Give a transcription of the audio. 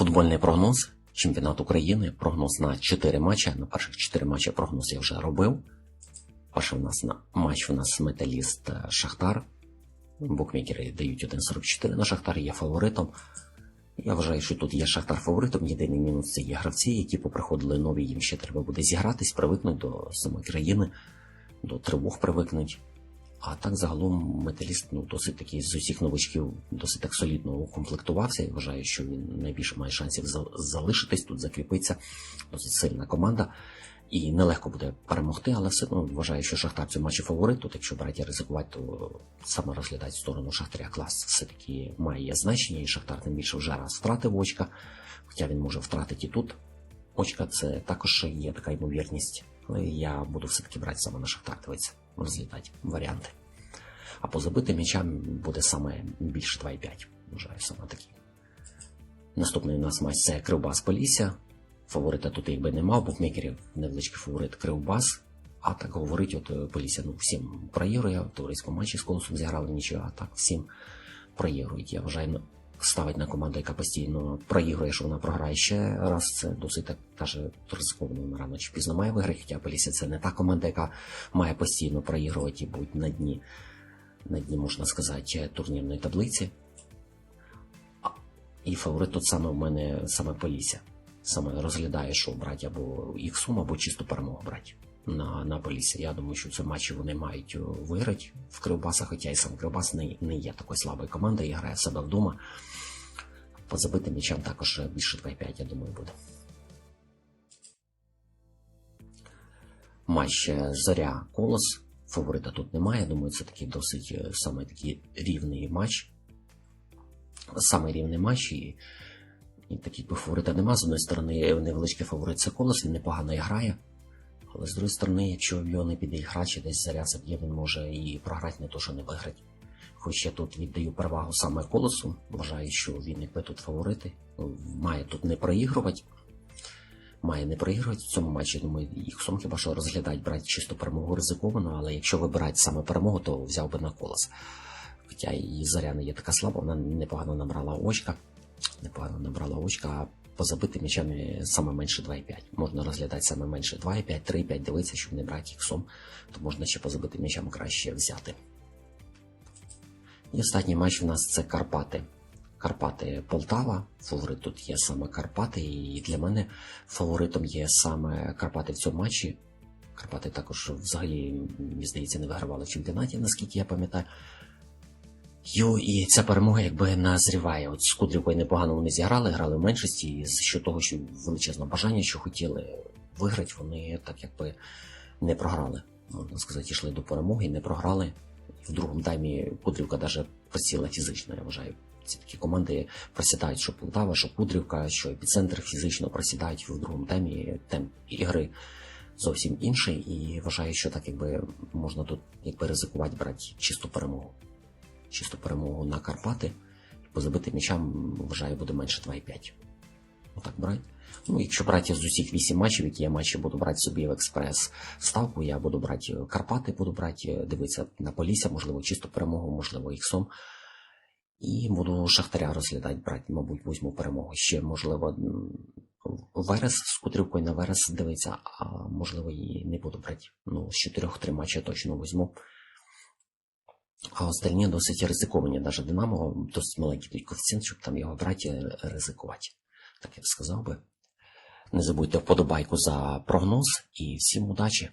Футбольний прогноз. Чемпіонат України. Прогноз на 4 матчі. На перших 4 матчі прогноз я вже робив. Перший у нас на матч у нас металіст е, Шахтар. Букмекери дають 1,44 на Шахтар, є фаворитом. Я вважаю, що тут є Шахтар фаворитом. Єдиний мінус це є гравці, які поприходили нові, їм ще треба буде зігратись, привикнути до самої країни, до тривог привикнуть. А так загалом металіст ну, досить такий з усіх новичків досить так солідно укомплектувався. Я вважаю, що він найбільше має шансів залишитись тут, закріпитися. Досить сильна команда. І нелегко буде перемогти, але все одно вважаю, що Шахтар в матчі фаворит. Тут, якщо брати ризикувати, то саме розглядати сторону Шахтаря клас все-таки має значення, і Шахтар тим більше вже раз втратив очка, хоча він може втратити і тут. Очка це також є така ймовірність. Але я буду все-таки брати саме на Шахтар, дивитися, розглядати варіанти. А по забитим м'ячам буде саме більше 2,5. Вважаю саме такі. Наступний у нас матч це Кривбас Полісся. Фаворита тут якби нема, букмекерів невеличкий фаворит Кривбас. А так говорить, от е, Полісся, ну всім проігрує, в товариському матчі з колосом зіграли нічого, а так всім проігрують. Я вважаю, ну, ставить на команду, яка постійно проігрує, що вона програє ще раз. Це досить так каже ризиковано вона рано чи пізно має виграти. Хоча Полісся це не та команда, яка має постійно проігрувати і бути на дні, на дні, можна сказати, турнірної таблиці. І фаворит тут саме в мене саме Полісся. Саме розглядає, що брати або їх сум, або чисто перемогу брати на, на Полісся. Я думаю, що це матчі вони мають е, виграти в Кривбаса, хоча і сам Кривбас не, не є такою слабою командою, і грає себе вдома. По забитим м'ячам також більше 2,5, я думаю, буде. Матч е, Зоря Колос. Фаворита тут немає. Думаю, це такий досить е, саме такий рівний матч. Саме рівний матч і, і такий би фаворита нема. З одної сторони, е, невеличкий фаворит це Колос, він непогано грає. Але з другої сторони, якщо в його не піде гра, чи десь заря заб'є, він може і програти, не то, що не виграти. Хоч я тут віддаю перевагу саме колосу. Вважаю, що він якби тут фаворити. Має тут не проігрувати. Має не проігрувати в цьому матчі. Думаю, сам хіба що розглядати, брати чисто перемогу ризиковано, але якщо вибирати саме перемогу, то взяв би на колос. Хоча і заря не є така слаба, вона непогано набрала очка. Непогано набрала очка, а по забитим м'ячами саме менше 2,5. Можна розглядати саме менше 2,5, 3,5, дивитися, щоб не брати сум, то можна ще по забитим м'ячам краще взяти. І останній матч у нас це Карпати. Карпати Полтава. Фаворит тут є саме Карпати, і для мене фаворитом є саме Карпати в цьому матчі. Карпати також взагалі, мені здається, не вигравали в чемпіонаті, наскільки я пам'ятаю. Йо, і ця перемога якби назріває. От з Кудрівкою непогано вони зіграли, грали в меншості, і що того, що величезне бажання, що хотіли виграти, вони так якби не програли. Можна сказати, йшли до перемоги, не програли. В другому таймі Кудрівка навіть просіла фізично, я вважаю. Ці такі команди просідають, що Полтава, що Кудрівка, що епіцентр фізично просідають в другому таймі темп ігри зовсім інший. І вважаю, що так якби можна тут якби ризикувати брати чисту перемогу. Чисту перемогу на Карпати. По забитим м'ячам вважаю буде менше 2,5. Отак брати. Ну, якщо брати з усіх 8 матчів, які я матчі буду брати собі в експрес ставку, я буду брати Карпати, буду брати, дивитися на Полісся, можливо, чисту перемогу, можливо, іксом. І буду Шахтаря розглядати, брати, мабуть, візьму перемогу. Ще, можливо, Верес з Кудрівкою на Верес дивиться, а можливо, і не буду брати. Ну, з чотирьох-три матчі точно візьму. А остальні досить ризиковані. Навіть Динамо досить маленький коефіцієнт, щоб там його брати е, ризикувати. Так я б сказав би. Не забудьте вподобайку за прогноз і всім удачі!